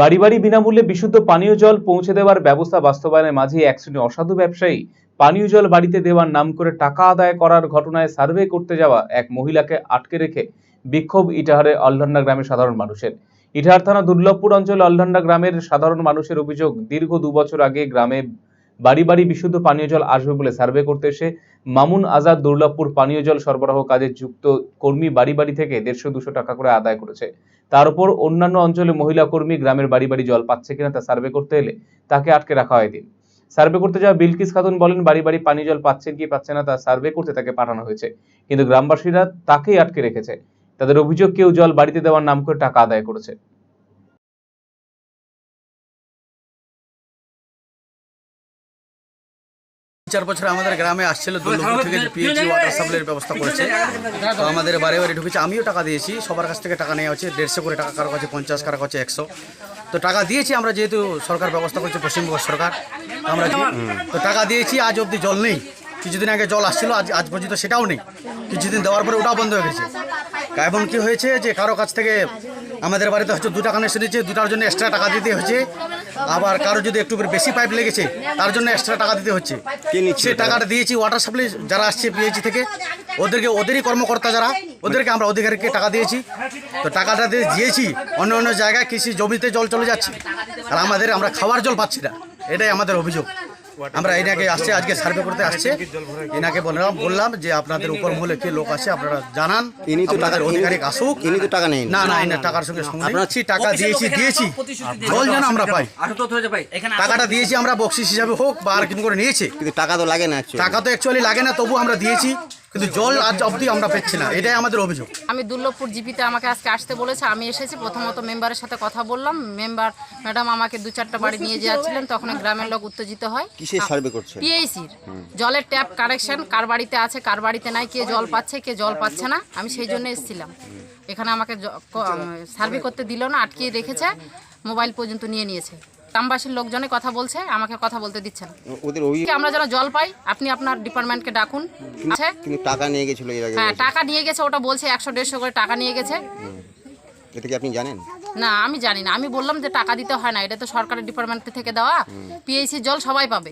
বাড়ি বাড়ি বিনামূল্যে বিশুদ্ধ পানীয় জল পৌঁছে দেওয়ার ব্যবস্থা বাস্তবায়নের মাঝে এক শ্রেণি অসাধু ব্যবসায়ী পানীয় জল বাড়িতে দেওয়ার নাম করে টাকা আদায় করার ঘটনায় সার্ভে করতে যাওয়া এক মহিলাকে আটকে রেখে বিক্ষোভ ইটাহারে অলডান্ডা গ্রামের সাধারণ মানুষের। ইটাহার থানা দুর্লভপুর অঞ্চলে অলডান্ডা গ্রামের সাধারণ মানুষের অভিযোগ, দীর্ঘ দুবছর আগে গ্রামে বাড়ি বাড়ি বিশুদ্ধ পানীয় জল আসবে বলে সার্ভে করতে এসে মামুন আজাদ দুর্লভপুর পানীয় জল সরবরাহ কাজে যুক্ত কর্মী বাড়ি বাড়ি থেকে দেড়শো দুশো টাকা করে আদায় করেছে। তার উপর অন্যান্য অঞ্চলে মহিলা কর্মী গ্রামের বাড়ি বাড়ি জল পাচ্ছে কিনা তা সার্ভে করতে এলে তাকে আটকে রাখা হয় দিন সার্ভে করতে যাওয়া বিলকিস খাতুন বলেন, বাড়ি বাড়ি পানীয় জল পাচ্ছেন কি পাচ্ছে না তা সার্ভে করতে তাকে পাঠানো হয়েছে। কিন্তু গ্রামবাসীরা তাকেই আটকে রেখেছে। তাদের অভিযোগ, কেউ জল বাড়িতে দেওয়ার নাম করে টাকা আদায় করেছে। চার বছর আমাদের গ্রামে আসছিল দুর্লভপুর থেকে পিএইচি ওয়াটার সাপ্লাইয়ের ব্যবস্থা করেছে। তো আমাদের বাড়ি বাড়ি ঢুকেছে আমিও টাকা দিয়েছি সবার কাছ থেকে টাকা নেওয়া হচ্ছে দেড়শো করে টাকা কারও কাছে পঞ্চাশ কারও কাছে একশো। তো টাকা দিয়েছি আমরা যেহেতু সরকার ব্যবস্থা করছে পশ্চিমবঙ্গ সরকার আমরা তো টাকা দিয়েছি আজ অবধি জল নেই। কিছুদিন আগে জল আসছিল আজ আজ পর্যন্ত সেটাও নেই। কিছুদিন দেওয়ার পরে ওটাও বন্ধ হয়ে গেছে। এমন কি হয়েছে যে কারও কাছ থেকে আমাদের বাড়িতে হচ্ছে দুটা কানেকশন দিয়েছে দুটার জন্য এক্সট্রা টাকা দিতে হচ্ছে। আবার কারও যদি একটু করে বেশি পাইপ লেগেছে তার জন্য এক্সট্রা টাকা দিতে হচ্ছে। সে টাকাটা দিয়েছি ওয়াটার সাপ্লাই যারা আসছে পিএইচি থেকে ওদেরকে ওদেরই কর্মকর্তা যারা ওদেরকে আমরা অধিকারীকে টাকা দিয়েছি। তো টাকাটা দিয়ে দিয়েছি অন্য অন্য জায়গায় কৃষি জমিতে জল চলে যাচ্ছে। আর আমাদের আমরা খাওয়ার জল পাচ্ছি না। এটাই আমাদের অভিযোগ। আমরা এনাকে আসছে আজকে সার্ভে করতে আসছে। এনাকে বললাম বললাম যে আপনাদের উপর মহলে কে লোক আছে আপনারা জানান। ইনি তো টাকার টাকা- অধিকারিক আসুক। ইনি তো টাকা নেই না না এনার টাকার সঙ্গে সঙ্গে টাকা দিয়েছি দিয়েছি। জল যেন আমরা পাই। এখানে টাকাটা দিয়েছি আমরা বক্সিস হিসাবে হোক বা আর কিছু করে নিয়েছি। কিন্তু টাকা তো লাগে না টাকা তো অ্যাকচুয়ালি লাগে না তবু আমরা দিয়েছি। কিন্তু জল আজ অবধি আমরা পাচ্ছি না। এটাই আমাদের অভিযোগ। আমি দুর্লভপুর জিপিতে আমাকে আজকে আসতে বলেছে আমি এসেছি প্রথমত মেম্বারের সাথে কথা বললাম। মেম্বার ম্যাডাম আমাকে দু চারটা বাড়ি নিয়ে যাচ্ছিলেন তখন গ্রামের লোক উত্তেজিত হয়। কিসের সার্ভে করছে? পিএইসির জলের ট্যাপ কানেকশন কার বাড়িতে আছে কার বাড়িতে নাই কে জল পাচ্ছে কে জল পাচ্ছে না। আমি সেই জন্য এসেছিলাম। এখানে আমাকে সার্ভে করতে দিল না আটকিয়ে রেখেছে মোবাইল পর্যন্ত নিয়ে নিয়েছে। গ্রামবাসীর লোকজনে কথা বলছে আমাকে কথা বলতে দিচ্ছে না ওদের ওই আমরা যেন জল পাই আপনি আপনার ডিপার্টমেন্টকে ডাকুন। আছে? কিন্তু টাকা নিয়ে গেছিল এর আগে হ্যাঁ টাকা নিয়ে গেছে ওটা বলছে একশো দেড়শো করে টাকা নিয়ে গেছে। এটা কি আপনি জানেন? না আমি জানি না। আমি বললাম যে টাকা দিতে হয় না এটা তো সরকারের ডিপার্টমেন্ট থেকে দেওয়া। পিএইসি জল সবাই পাবে।